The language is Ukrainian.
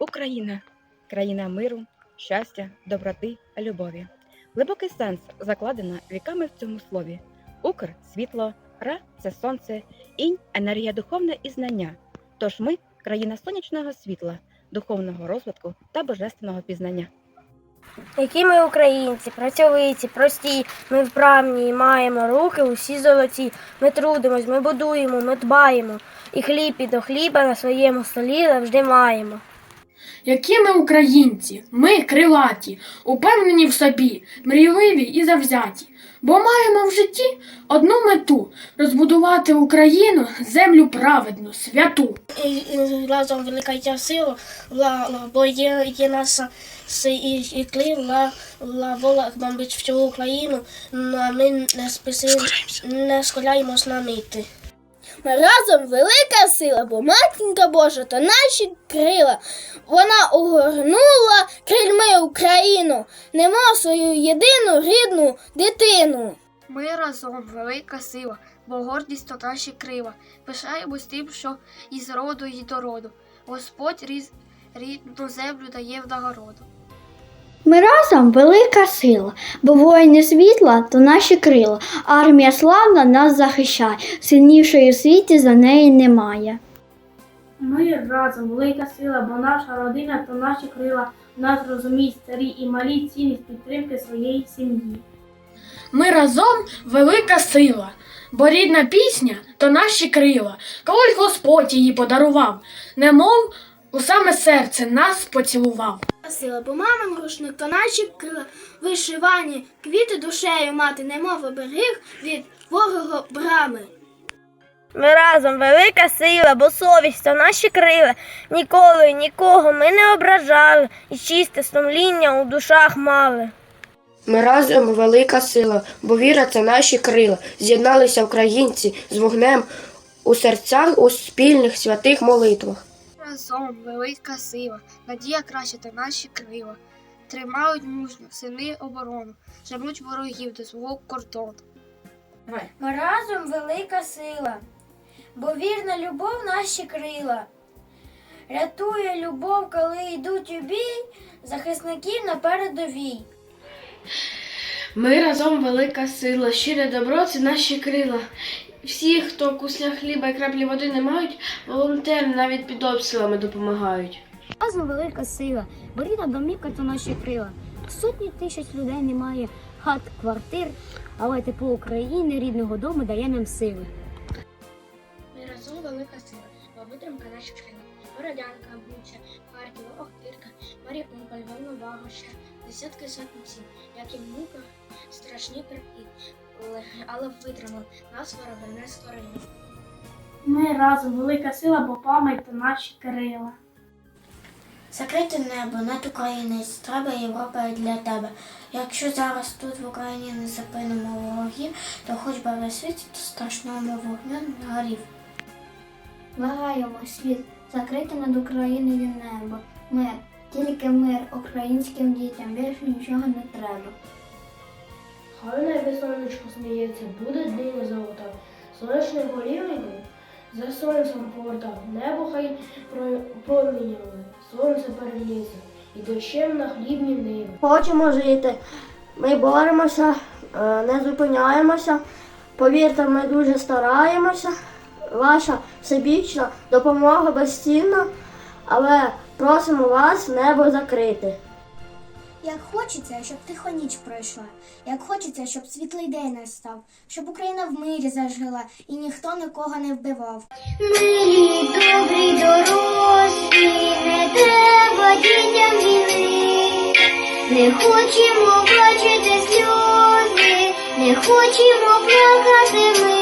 Україна країна миру, щастя, доброти, любові. Глибокий сенс закладено віками в цьому слові. Укр світло, ра це сонце, інь енергія духовна і знання. Тож ми країна сонячного світла, духовного розвитку та божественного пізнання. Які ми українці, працьовиті, прості, ми вправні і маємо руки усі золоті. Ми трудимось, ми будуємо, ми дбаємо, і хліб і до хліба на своєму столі завжди маємо. Які ми українці, ми крилаті, упевнені в собі, мрійливі і завзяті, бо маємо в житті одну мету розбудувати Україну, землю праведну, святу. І, і разом велика є сила, ла, ла, бо є, є наша си, і, і клин, ла, ла, вола бомбить всю Україну, на ми не списуємо, не сколяємось на мити. Ми разом велика сила, бо матінка Божа то наші крила. Вона огорнула крильми Україну, немов свою єдину рідну дитину. Ми разом велика сила, бо гордість то наші крила. Пишаємось тим, що із роду і до роду. Господь різ, рідну землю дає в нагороду. Ми разом велика сила, бо воїни світла то наші крила. Армія славна нас захищає, сильнішої у світі за неї немає. Ми разом велика сила, бо наша родина то наші крила. Нас розуміють старі і малі цінність підтримки своєї сім'ї. Ми разом велика сила, бо рідна пісня то наші крила. Колись Господь її подарував, немов у саме серце нас поцілував. Сила, бо мамин рушник то наші крила, вишивані, квіти душею мати, немов оберіг від ворога брами. Ми разом велика сила, бо совість то наші крила. Ніколи нікого ми не ображали, і чисте сумління у душах мали. Ми разом велика сила, бо віра це наші крила. З'єдналися українці з вогнем у серцях у спільних святих молитвах. Разом велика сила, надія краще та наші крила. Тримають мужньо сини оборону, женуть ворогів до свого кордону. Ми разом велика сила, бо вірна любов наші крила. Рятує любов, коли йдуть у бій, захисників на передовій. Ми разом велика сила, щире добро це наші крила. Всі, хто кусля хліба і краплі води не мають, волонтери навіть під обстрілами допомагають. Разом велика сила, бо рідна домівка то наші крила. Сотні тисяч людей немає хат, квартир, але тепло України, рідного дому дає нам сили. Ми разом велика сила, бо витримка наших крил. Бородянка, Буча, Харків, Охтирка, Маріуполь, Волновага, ще десятки сотні сіл, як і в муках страшні терпі, але, але витримав нас вороги не створили. Ми разом велика сила, бо пам'ять наші крила. Закрите небо над Україною, треба Європа і для тебе. Якщо зараз тут в Україні не зупинимо ворогів, то хоч би весь світ до страшного вогню горів. Благаємо світ, закрити над Україною небо. Мир, тільки мир українським дітям, більше нічого не треба. Хай небі сонечко сміється, буде диво золота. Сонячний голівенько за сонцем повертав. Небо хай проміняли, сонце перелізе, і дощем на хлібні ниви. Хочемо жити. Ми боремося, е, не зупиняємося. Повірте, ми дуже стараємося. Ваша всебічна допомога безцінна, але просимо вас небо закрити. Як хочеться, щоб тихо ніч пройшла, як хочеться, щоб світлий день настав, щоб Україна в мирі зажила і ніхто нікого не вбивав. Милі, добрі, дорослі, не треба дітям війни. Не хочемо бачити сльози, не хочемо плакати ми.